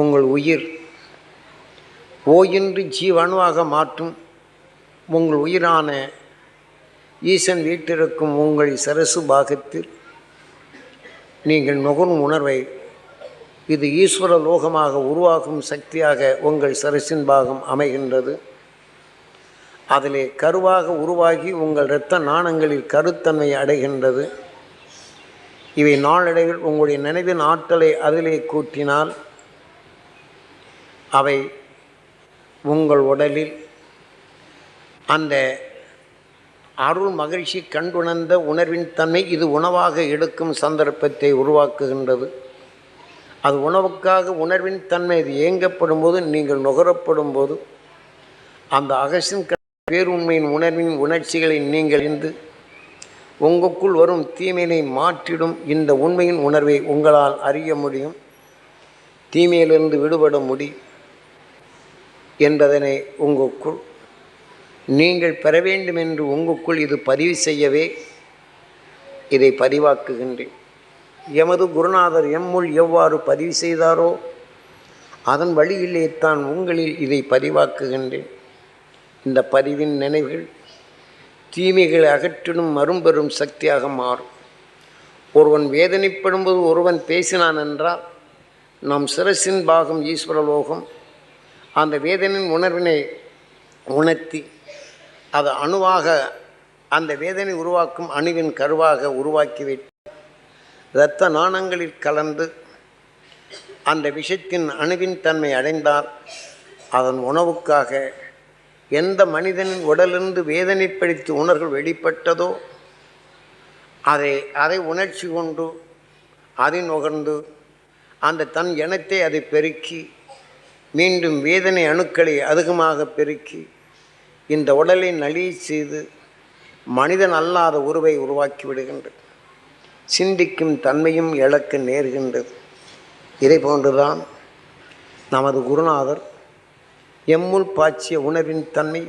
உங்கள் உயிர். ஓயின்றி ஜீவணுவாக மாற்றும் உங்கள் உயிரான ஈசன் வீட்டிருக்கும் உங்கள் சரசு பாகத்தில் நீங்கள் நுகரும் உணர்வை இது ஈஸ்வர லோகமாக உருவாகும் சக்தியாக உங்கள் சரசின் பாகம் அமைகின்றது. அதிலே கருவாக உருவாகி உங்கள் இரத்த நாணங்களில் கருத்தன்மை அடைகின்றது. இவை நாளடைவில் உங்களுடைய நினைவின் ஆற்றலை அதிலே கூட்டினால் அவை உங்கள் உடலில் அந்த அருள் மகிழ்ச்சி கண்டுணர்ந்த உணர்வின் தன்மை இது உணவாக எடுக்கும் சந்தர்ப்பத்தை உருவாக்குகின்றது. அது உணவுக்காக உணர்வின் தன்மை இது ஏங்கப்படும் போது நீங்கள் நுகரப்படும் போது அந்த அகசின் பேருண்மையின் உணர்வின் உணர்ச்சிகளை நீங்கள் இருந்து உங்களுக்குள் வரும் தீமையினை மாற்றிடும் இந்த உண்மையின் உணர்வை உங்களால் அறிய முடியும். தீமையிலிருந்து விடுபட முடியும் என்பதனை உங்களுக்குள் நீங்கள் பெற வேண்டும் என்று உங்களுக்குள் இது பதிவு செய்யவே இதை பதிவாக்குகின்றேன். எமது குருநாதர் எம்முள் எவ்வாறு பதிவு செய்தாரோ அதன் வழியிலே தான் உங்களில் இதை பதிவாக்குகின்றேன். இந்த பதிவின் நினைவுகள் தீமைகளை அகற்றிடும் மறும்பெறும் சக்தியாக மாறும். ஒருவன் வேதனைப்படும்போது ஒருவன் பேசினான் என்றால் நம் சிரசின் பாகம் ஈஸ்வரலோகம் அந்த வேதனையின் உணர்வினை உணர்த்தி அது அணுவாக அந்த வேதனை உருவாக்கும் அணுவின் கருவாக உருவாக்கிவிட்டு இரத்த நாணங்களில் கலந்து அந்த விஷத்தின் அணுவின் தன்மை அடைந்தால் அதன் உணவுக்காக எந்த மனிதனின் உடலிருந்து வேதனைப்படுத்தி உணர்கள் வெளிப்பட்டதோ அதை அதை உணர்ச்சி கொண்டு அதை நுகர்ந்து அந்த தன் இனத்தை அதை பெருக்கி மீண்டும் வேதனை அணுக்களை அதிகமாக பெருக்கி இந்த உடலை நலிய செய்து மனிதன் அல்லாத உருவை உருவாக்கி விடுகின்றது. சிந்திக்கும் தன்மையும் இழக்க நேர்கின்றது. இதை போன்றுதான் நமது குருநாதர் எம்முள் பாய்ச்சிய உணர்வின் தன்மை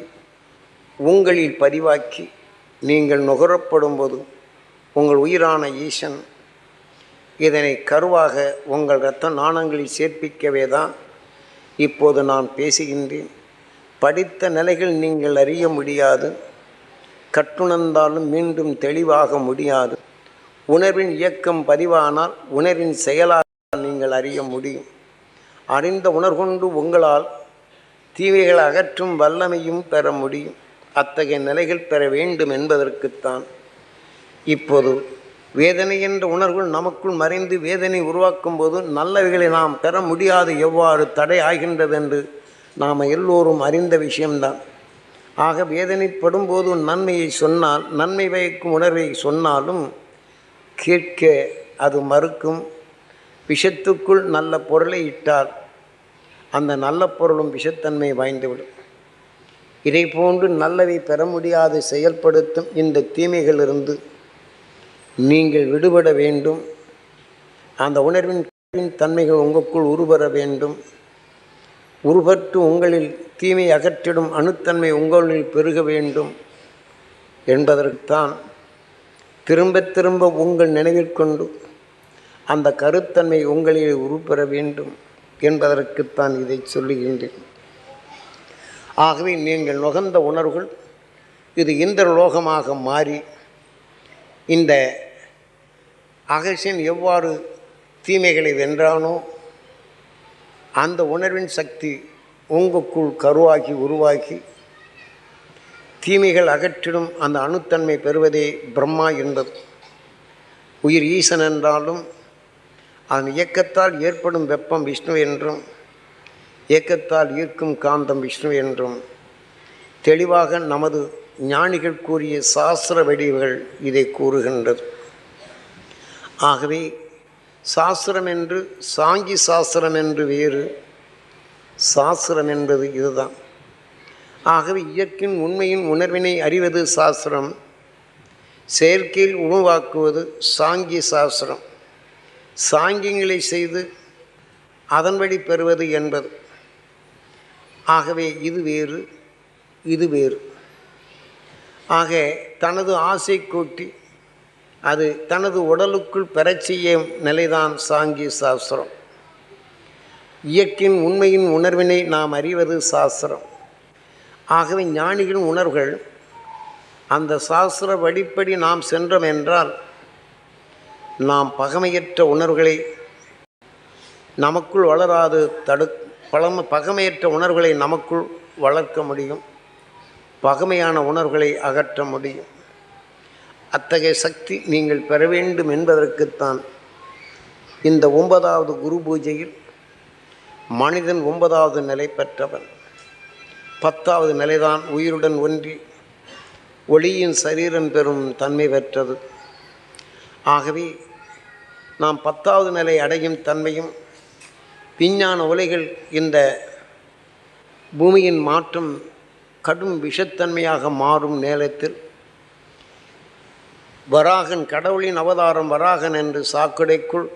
உங்களில் பதிவாக்கி நீங்கள் நுகரப்படும் போது உங்கள் உயிரான ஈசன் இதனை கருவாக உங்கள் இரத்த நாணங்களில் சேர்ப்பிக்கவே தான் இப்போது நான் பேசுகின்றேன். படித்த நிலைகள் நீங்கள் அறிய முடியாது. கற்றுணர்ந்தாலும் மீண்டும் தெளிவாக முடியாது. உணர்வின் இயக்கம் பதிவானால் உணர்வின் செயலாக நீங்கள் அறிய முடியும். அறிந்த உணர்கொண்டு உங்களால் தீமைகள் அகற்றும் வல்லமையும் பெற முடியும். அத்தகைய நிலைகள் பெற வேண்டும் என்பதற்குத்தான் இப்போது வேதனை என்ற உணர்வுகள் நமக்குள் மறைந்து வேதனை உருவாக்கும் போது நல்லவைகளை நாம் பெற முடியாது எவ்வாறு தடை ஆகின்றது என்று நாம் எல்லோரும் அறிந்த விஷயம்தான். ஆக வேதனைப்படும் போது நன்மையை சொன்னால் நன்மை பயக்கும் உணர்வை சொன்னாலும் கேட்க அது மறுக்கும். விஷத்துக்குள் நல்ல பொருளை இட்டால் அந்த நல்ல பொருளும் விஷத்தன்மை வாய்ந்துவிடும். இதை போன்று நல்லவை பெற முடியாது செயல்படுத்தும் இந்த தீமைகளிலிருந்து நீங்கள் விடுபட வேண்டும். அந்த உணர்வின் தன்மைகள் உங்களுக்குள் உருவர வேண்டும். உருவற்று உங்களில் தீமை அகற்றிடும் அணுத்தன்மை உங்களில் பெருக வேண்டும் என்பதற்குத்தான் திரும்ப திரும்ப உங்கள் நினைவிற்கொண்டு அந்த கருத்தன்மை உங்களில் உருப்பெற வேண்டும் என்பதற்குத்தான் இதை சொல்லுகின்றேன். ஆகவே நீங்கள் நுகர்ந்த உணர்வுகள் இது இந்திர லோகமாக மாறி இந்த அகசியன் எவ்வாறு தீமைகளை வென்றானோ அந்த உணர்வின் சக்தி உங்களுக்குள் கருவாகி உருவாக்கி தீமைகள் அகற்றிடும் அந்த அணுத்தன்மை பெறுவதே பிரம்மா என்பது. உயிர் ஈசன் என்றாலும் அதன் இயக்கத்தால் ஏற்படும் வெப்பம் விஷ்ணு என்றும் இயக்கத்தால் ஈர்க்கும் காந்தம் விஷ்ணு என்றும். தெளிவாக நமது ஞானிகள் கூறிய சாஸ்திர வடிவுகள் இதை கூறுகின்றது. ஆகவே சாஸ்திரம் என்று சாங்கி சாஸ்திரம் என்று வேறு சாஸ்திரம் என்பது இதுதான். ஆகவே இயற்கையின் உண்மையின் உணர்வினை அறிவது சாஸ்திரம் செயற்கையில் உருவாக்குவது சாங்கி சாஸ்திரம். சாங்கியங்களை செய்து அதன் வழி பெறுவது என்பது. ஆகவே இது வேறு இது வேறு. ஆக தனது ஆசை கூட்டி அது தனது உடலுக்குள் பெறச் செய்யும் நிலைதான் சாங்கி சாஸ்திரம். இயக்கின் உண்மையின் உணர்வினை நாம் அறிவது சாஸ்திரம். ஆகவே ஞானிகளின் உணர்வுகள் அந்த சாஸ்திர வழிப்படி நாம் சென்றோம் என்றால் நாம் பகமையற்ற உணர்வுகளை நமக்குள் வளராது தடு பழம பகமையற்ற உணர்வுகளை நமக்குள் வளர்க்க முடியும். பகமையான உணர்வுகளை அகற்ற முடியும். அத்தகைய சக்தி நீங்கள் பெற வேண்டும் என்பதற்குத்தான் இந்த ஒன்பதாவது குரு பூஜையில் மனிதன் ஒன்பதாவது நிலை பெற்றவன். பத்தாவது நிலைதான் உயிருடன் ஒன்றி ஒளியின் சரீரம் பெறும் தன்மை பெற்றது. ஆகவே நாம் பத்தாவது நிலை அடையும் தன்மையும் விஞ்ஞான உலைகள் இந்த பூமியின் மாற்றம் கடும் விஷத்தன்மையாக மாறும் நேரத்தில் வராகன் கடவுளின் அவதாரம் வராகன் என்று சாக்கடைக்குள்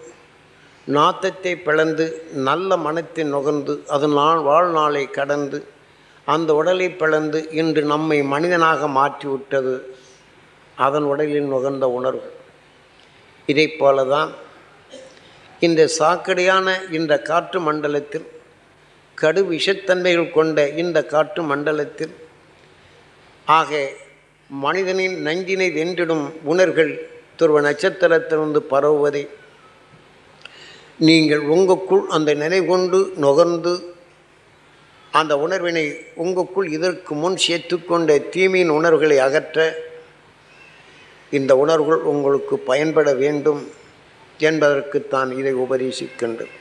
நாத்தத்தை பிளந்து நல்ல மனத்தை நுகர்ந்து அது நாள் வாழ்நாளை கடந்து அந்த உடலை பிளந்து இன்று நம்மை மனிதனாக மாற்றிவிட்டது. அதன் உடலில் நுகர்ந்த உணர்வு. இதை போல தான் இந்த சாக்கடையான இந்த காற்று மண்டலத்தில் கடு விஷத்தன்மைகள் கொண்ட இந்த காற்று மண்டலத்தில் ஆக மனிதனின் நஞ்சினை வென்றிடும் உணர்கள் துருவ நட்சத்திரத்திலிருந்து பரவுவதை. நீங்கள் உங்களுக்குள் அந்த நினை கொண்டு நுகர்ந்து அந்த உணர்வினை உங்களுக்குள் இதற்கு முன் சேர்த்து கொண்ட தீமையின் உணர்வுகளை அகற்ற இந்த உணர்வுகள் உங்களுக்கு பயன்பட வேண்டும் என்பதற்குத்தான் இதை உபதேசிக்கின்றேன்.